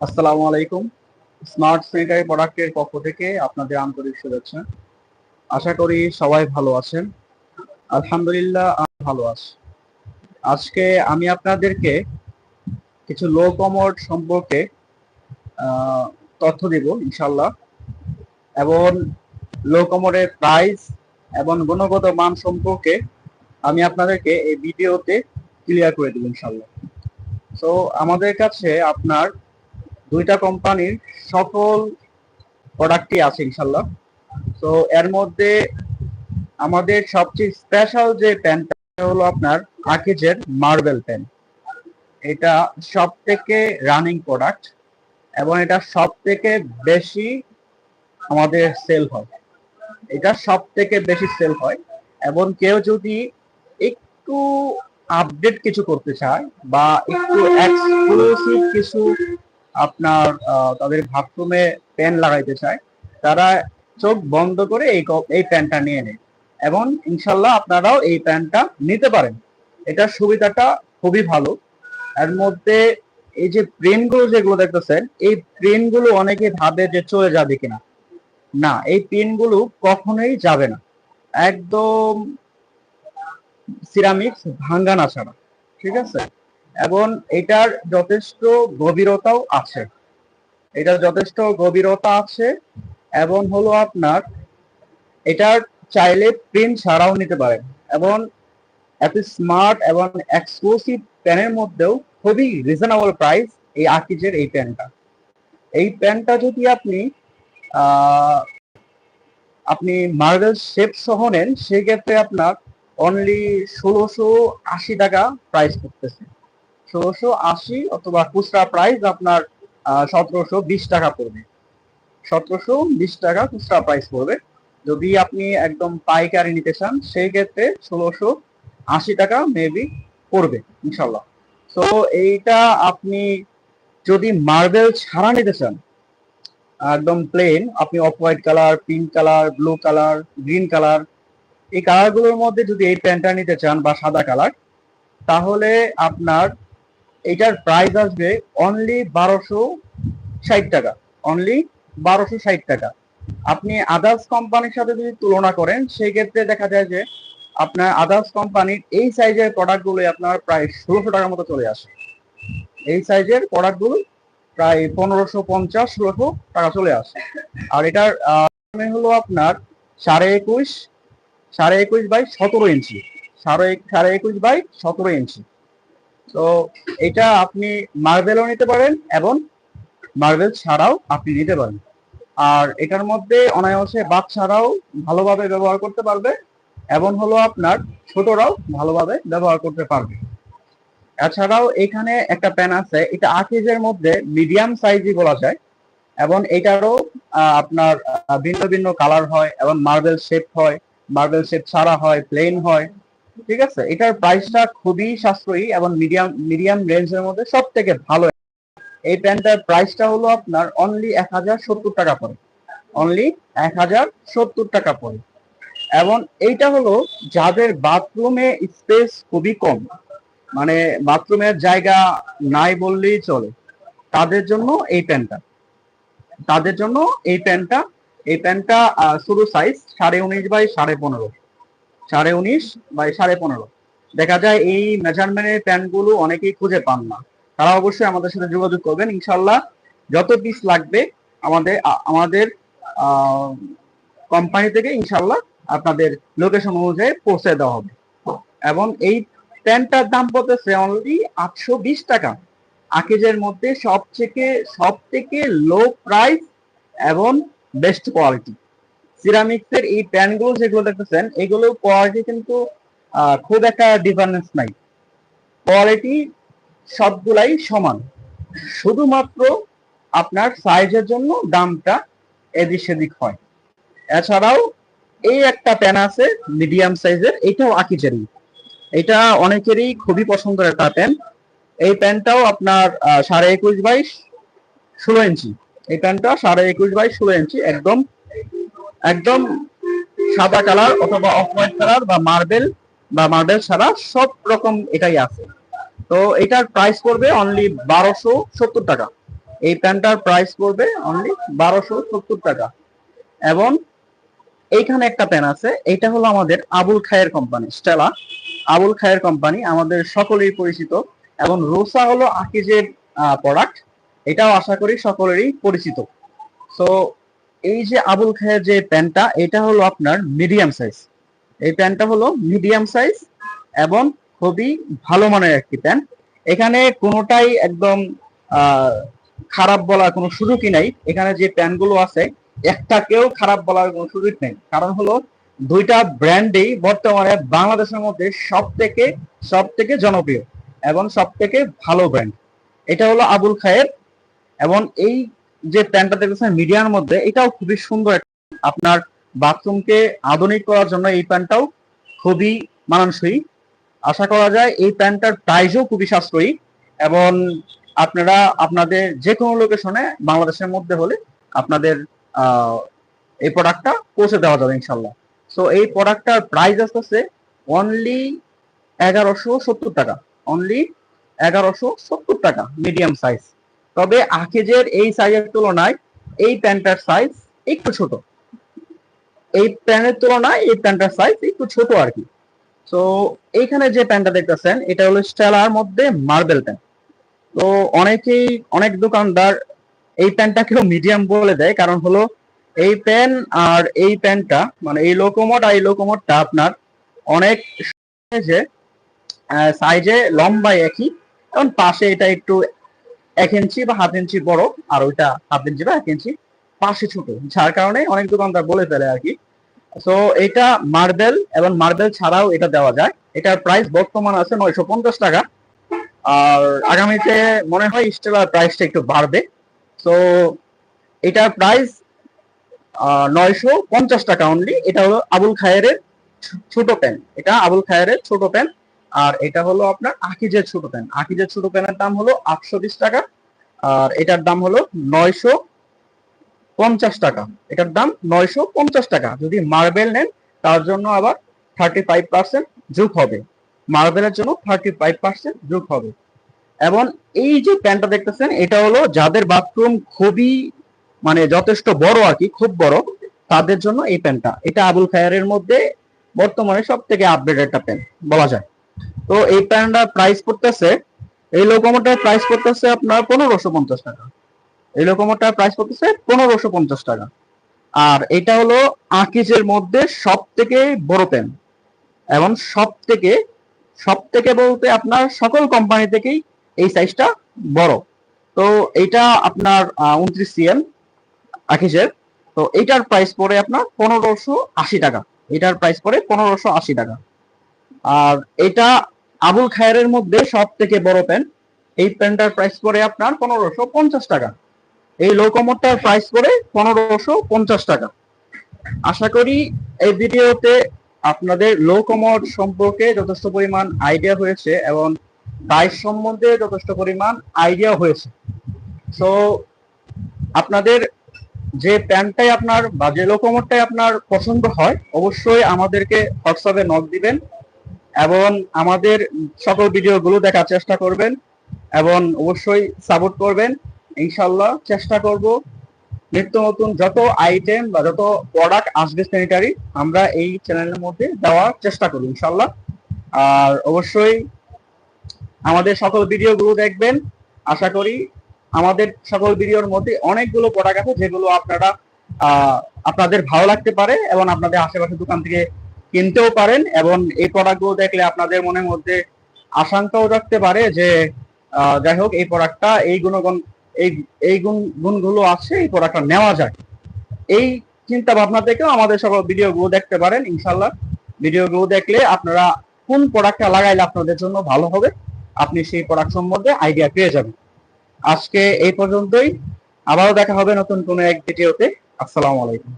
আসসালামু আলাইকুম। Smart sanitary প্রোডাক্টের পক্ষ থেকে আপনাদের আন্তরিক শুভেচ্ছা। আশা করি সবাই ভালো আছেন। আলহামদুলিল্লাহ ভালো আছি। আজকে আমি আপনাদেরকে কিছু লো কমোড সম্পর্কে তথ্য দিব ইনশাল্লাহ এবং লো কমোডের প্রাইস এবং গুণগত মান সম্পর্কে আমি আপনাদেরকে এই ভিডিওতে ক্লিয়ার করে দেবো ইনশাল্লাহ তো আমাদের কাছে আপনার দুইটা কোম্পানির সকল প্রোডাক্টই আছে ইনশাল্লাহ। তো এর মধ্যে আমাদের সবচেয়ে স্পেশাল যে প্যান্টটা হলো আপনার আকিজের মার্বেল পেন এটা সব থেকে রানিং প্রোডাক্ট এবং এটা সব থেকে বেশি আমাদের সেল হয়। এটা সব থেকে বেশি সেল হয় এবং কেউ যদি একটু আপডেট কিছু করতে চায় বা একটু এক্সক্লুসিভ কিছু আপনার তাদের বাথরুমে পেন লাগাইতে চায়, তারা চোখ বন্ধ করে এই এই প্যান্টটা নিয়ে নেয়। এবং ইনশাল্লাহ আপনারাও এই প্যান্টটা নিতে পারেন। এটার সুবিধাটা খুবই ভালো। এর মধ্যে এই যে প্রিন্টগুলো যেগুলো দেখতেছেন, এই প্রিন্টগুলো অনেকে ভাবে যে চলে যাবে কিনা। না, এই প্রিন্টগুলো কখনোই যাবে না। একদম সিরামিক্স ভাঙ্গানা ছাড়া। ঠিক আছে? এবং এটার যথেষ্ট গভীরতাও আছে। এটার যথেষ্ট গভীরতা আছে এবং হলো আপনার, এটার চাইলে প্রিন্ট ছাড়াও নিতে পারেন এবং এত স্মার্ট এবং এক্সক্লুসিভ প্যানের মধ্যেও খুবই রিজনেবল প্রাইস এই আকিজের এই প্যানটা এই প্যানটা যদি আপনি আপনি মার্বেল শেপ সহ নেন, সেক্ষেত্রে আপনার অনলি ষোলোশো আশি টাকা প্রাইস করতেছে। ষোলোশো আশি অথবা খুচরা প্রাইস আপনার সতেরোশো বিশ টাকা পড়বে। সতেরোশো বিশ টাকা খুচরা প্রাইস পড়বে। যদি আপনি একদম পাইকারি নিতে চান, সেই ক্ষেত্রে ষোলোশো আশি টাকা মেবি পড়বে ইনশাল্লাহ তো এইটা আপনি যদি মার্বেল ছাড়া নিতে চান, একদম প্লেন আপনি off white colour pink colour blue colour green colour এই কালারগুলোর মধ্যে যদি এই প্যান্টটা নিতে চান বা সাদা কালার তাহলে আপনার এটার প্রাইস আসবে অনলি বারোশো ষাট টাকা। অনলি বারোশো ষাট টাকা। আপনি আদার্স কোম্পানির সাথে যদি তুলনা করেন সেই ক্ষেত্রে দেখা যায় যে আপনার আদার্স কোম্পানির এই সাইজের প্রোডাক্টগুলো আপনার প্রায় ষোলোশো টাকার মতো চলে আসে। এই সাইজের প্রোডাক্টগুলো প্রায় পনেরোশো পঞ্চাশ, ষোলোশো টাকা চলে আসে। আর এটার হলো আপনার সাড়ে একুশ সাড়ে একুশ বাই সতেরো ইঞ্চি সাড়ে সাড়ে একুশ বাই সতেরো ইঞ্চি তো এটা আপনি মার্বেলও নিতে পারেন এবং মার্বেল ছাড়াও আপনি নিতে পারেন। আর এটার মধ্যে অনায়াসে বাচ্চারাও ভালোভাবে ব্যবহার করতে পারবে এবং হলো আপনার ছোটরাও ভালোভাবে ব্যবহার করতে পারবে। এছাড়াও এখানে একটা প্যান আছে, এটা আকিজের মধ্যে মিডিয়াম সাইজই বলা যায় এবং এটারও আপনার ভিন্ন ভিন্ন কালার হয় এবং মার্বেল শেপ হয় মার্বেল শেপ ছাড়া হয় প্লেন হয়। ঠিক আছে? এটার প্রাইসটা খুবই সাশ্রয়ী এবং মিডিয়াম মিডিয়াম রেঞ্জের মধ্যে সব থেকে ভালো। এই প্যান্টটার প্রাইসটা হলো আপনার অনলি এক হাজার সত্তর টাকা পড়ে অনলি এক হাজার সত্তর টাকা পড়ে এবং এইটা হলো যাদের বাথরুমে স্পেস খুবই কম মানে বাথরুমের জায়গা নাই বললেই চলে, তাদের জন্য এই প্যান্টটা। তাদের জন্য এই প্যান্টটা এই প্যান্টটা শুরু সাইজ সাড়ে উনিশ বাই সাড়ে পনেরো। সাড়ে উনিশ বাই সাড়ে পনেরো। দেখা যায় এই মেজারমেন্টের প্যান্টগুলো অনেকেই খুঁজে পান না। তারা অবশ্যই আমাদের সাথে যোগাযোগ করবেন। ইনশাল্লাহ যত পিস লাগবে আমাদের আমাদের কোম্পানি থেকে ইনশাল্লাহ আপনাদের লোকেশন অনুযায়ী পৌঁছে দেওয়া হবে। এবং এই প্যান্টটার দাম পড়তেছে অনলি আটশো বিশ টাকা। আকিজের মধ্যে সব থেকে সব থেকে লো প্রাইস এবং বেস্ট কোয়ালিটি সিরামিক্সের এই প্যানগুলো যেগুলো দেখতেছেন, এগুলো কোয়ালিটি কিন্তু খুব একটা ডিফারেন্স নাই। কোয়ালিটি সবগুলাই সমান। শুধুমাত্র আপনার সাইজের জন্য দামটা এদিক সেদিক হয়। এছাড়াও এই একটা প্যান আছে মিডিয়াম সাইজের এটাও আকিজেরই এটা অনেকেরই খুবই পছন্দের একটা প্যান এই প্যানটাও আপনার সাড়ে একুশ বাই ষোলো ইঞ্চি। এই প্যান্টটা সাড়ে একুশ বাই ষোলো ইঞ্চি, একদম একদম সাদা কালার অথবা অফ হোয়াইট কালার বা মার্বেল বা মার্বেল ছাড়া সব রকম এটাই আছে। তো এটার প্রাইস পড়বে অনলি বারোশো সত্তর টাকা। এই প্যান্টটার প্রাইস পড়বে অনলি বারোশো সত্তর টাকা। এবং এইখানে একটা প্যান আছে এটা হলো আমাদের Abul Khayer company Stella Abul Khayer company আমাদের সকলেই পরিচিত। এবং রোসা হলো আকিজের প্রোডাক্ট এটাও আশা করি সকলেরই পরিচিত। সো এই যে আবুল খায়ের যে প্যান্টটা এটা হলো আপনার মিডিয়াম সাইজ এই প্যান্টটা হলো মিডিয়াম সাইজ এবং খুবই ভালো মানের একটি প্যান্ট এখানে কোনোটাই একদম খারাপ বলার কোনো সুযোগই নাই। এখানে যে প্যান্টগুলো আছে, একটাকেও খারাপ বলার কোনো সুযোগ নেই। কারণ হলো, দুইটা ব্র্যান্ডেই বর্তমানে বাংলাদেশের মধ্যে সব থেকে সব থেকে জনপ্রিয় এবং সব থেকে ভালো ব্র্যান্ড এটা হলো আবুল খায়ের এবং এই যে প্যান্টটা দেখতেছেন মিডিয়ার মধ্যে, এটাও খুবই সুন্দর আপনার বাথরুমকে আধুনিক করার জন্য এই প্যান্টটাও খুবই মানানসই। আশা করা যায় এই প্যান্টটার প্রাইসও খুবই সাশ্রয়ী এবং আপনারা আপনাদের যে কোনো লোকেশনে বাংলাদেশের মধ্যে হলে আপনাদের এই প্রোডাক্টটা পৌঁছে দেওয়া যাবে ইনশাল্লাহ সো এই প্রোডাক্টটার প্রাইস আসতেছে অনলি এগারোশো সত্তর টাকা। অনলি এগারোশো সত্তর টাকা মিডিয়াম সাইজ তবে আকিজের এই সাইজের তুলনায় এই প্যান্টার সাইজ একটু ছোট। এই প্যান্টের তুলনায় এই প্যান্টটার সাইজ একটু ছোট আর কি তো এইখানে যে প্যান্টটা দেখতেছেন, এটা হলো স্টেলার মধ্যে মার্বেল প্যান্ট। তো অনেকেই, অনেক দোকানদার এই প্যান্টটাকেও মিডিয়াম বলে দেয়, কারণ হলো এই প্যান্ট আর এই প্যান্টটা মানে এই লোকোমোট আর এই লোকোমোটটা আপনার অনেক সাইজে লম্বা একই। এবং পাশে এটা একটু এক ইঞ্চি বা হাফ ইঞ্চি বড়, আর ওইটা হাফ ইঞ্চি বা এক ইঞ্চি পাশে ছোট, যার কারণে অনেক দোকানদার বলে ফেলে আর কি। তো এটা মার্বেল, এবং মার্বেল ছাড়াও এটা দেওয়া যায়। এটার প্রাইস বর্তমান আছে নয়শো পঞ্চাশ টাকা। আর আগামীতে মনে হয় স্টেলার প্রাইসটা একটু বাড়বে। তো এটার প্রাইস নয়শো পঞ্চাশ টাকা অনলি এটা হলো আবুল খায়ের ছোট প্যান এটা আবুল খায়ের ছোট প্যান আর এটা হলো আপনার আকিজের ছোট প্যান। আকিজের ছোট প্যানের দাম হলো আটশো বিশ টাকা, আর এটার দাম হলো নয়শো পঞ্চাশ টাকা। এটার দাম নয়শো পঞ্চাশ টাকা। যদি মার্বেল নেন, তার জন্য আবার থার্টি ফাইভ পার্সেন্ট যোগ হবে। মার্বেলের জন্য থার্টি ফাইভ পার্সেন্ট যোগ হবে। এবং এই যে প্যান্টটা দেখতেছেন, এটা হলো যাদের বাথরুম খুবই মানে যথেষ্ট বড় আর কি, খুব বড়, তাদের জন্য এই প্যান্টটা এটা আবুল খায়ারের মধ্যে বর্তমানে সব থেকে আপডেট একটা প্যান্ট বলা যায়। তো এই প্যান্টটার প্রাইস পড়তেছে, এই লোকোমোটার প্রাইস পড়তেছে আপনার পনেরোশো পঞ্চাশ টাকা। এই লোকোমোটার প্রাইস পড়তেছে পনেরোশো পঞ্চাশ টাকা। আর এটা হলো আকিজের মধ্যে সব থেকে বড় পেন এবং সব থেকে সব থেকে বলতে আপনার সকল কোম্পানি থেকেই এই সাইজটা বড়। তো এটা আপনার উনত্রিশ সিএম আকিজের। তো এইটার প্রাইস পড়ে আপনার পনেরোশো আশি টাকা। এটার প্রাইস পড়ে পনেরোশো আশি টাকা। আর এটা আবুল খায়ের মধ্যে সব থেকে বড় পেন এই পেনটার প্রাইস পড়ে আপনার পনেরোশো পঞ্চাশ টাকা। এই লোকোমোটার প্রাইস পড়ে পনেরোশো পঞ্চাশ টাকা। আশা করি এই ভিডিওতে আপনাদের লোকোমোট সম্পর্কে যথেষ্ট পরিমাণ আইডিয়া হয়েছে এবং প্রাইস সম্বন্ধে যথেষ্ট পরিমাণ আইডিয়া হয়েছে। তো আপনাদের যে প্যান্টটাই আপনার বা যে লোকোমোটটাই আপনার পছন্দ হয়, অবশ্যই আমাদেরকে হোয়াটসঅ্যাপে নক দিবেন। এবং আমাদের সকল ভিডিওগুলো দেখার চেষ্টা করবেন এবং অবশ্যই সাপোর্ট করবেন। ইনশাল্লাহ চেষ্টা করব নিত্য নতুন যত আইটেম বা যত প্রোডাক্ট আসবে স্যানিটারি আমরা এই চ্যানেলের মধ্যে দেওয়ার চেষ্টা করি ইনশাল্লাহ আর অবশ্যই আমাদের সকল ভিডিওগুলো দেখবেন। আশা করি আমাদের সকল ভিডিওর মধ্যে অনেকগুলো প্রোডাক্ট আছে যেগুলো আপনারা আপনাদের ভালো লাগতে পারে এবং আপনাদের আশেপাশে দোকান থেকে কিনতেও পারেন এবং এই প্রোডাক্টগুলো দেখলে আপনাদের মনের মধ্যে আশঙ্কাও রাখতে পারে যে যাই হোক, এই প্রোডাক্টটা এই গুণগণ, এই এই গুণ, গুণগুলো আছে, এই প্রোডাক্টটা নেওয়া যায়। এই চিন্তা ভাবনা থেকেও আমাদের সকল ভিডিওগুলো দেখতে পারেন ইনশাল্লাহ ভিডিওগুলো দেখলে আপনারা কোন প্রোডাক্টটা লাগাইলে আপনাদের জন্য ভালো হবে, আপনি সেই প্রোডাক্ট সম্বন্ধে আইডিয়া পেয়ে যাবেন। আজকে এই পর্যন্তই। আবারও দেখা হবে নতুন কোনো এক ভিডিওতে। আসসালামু আলাইকুম।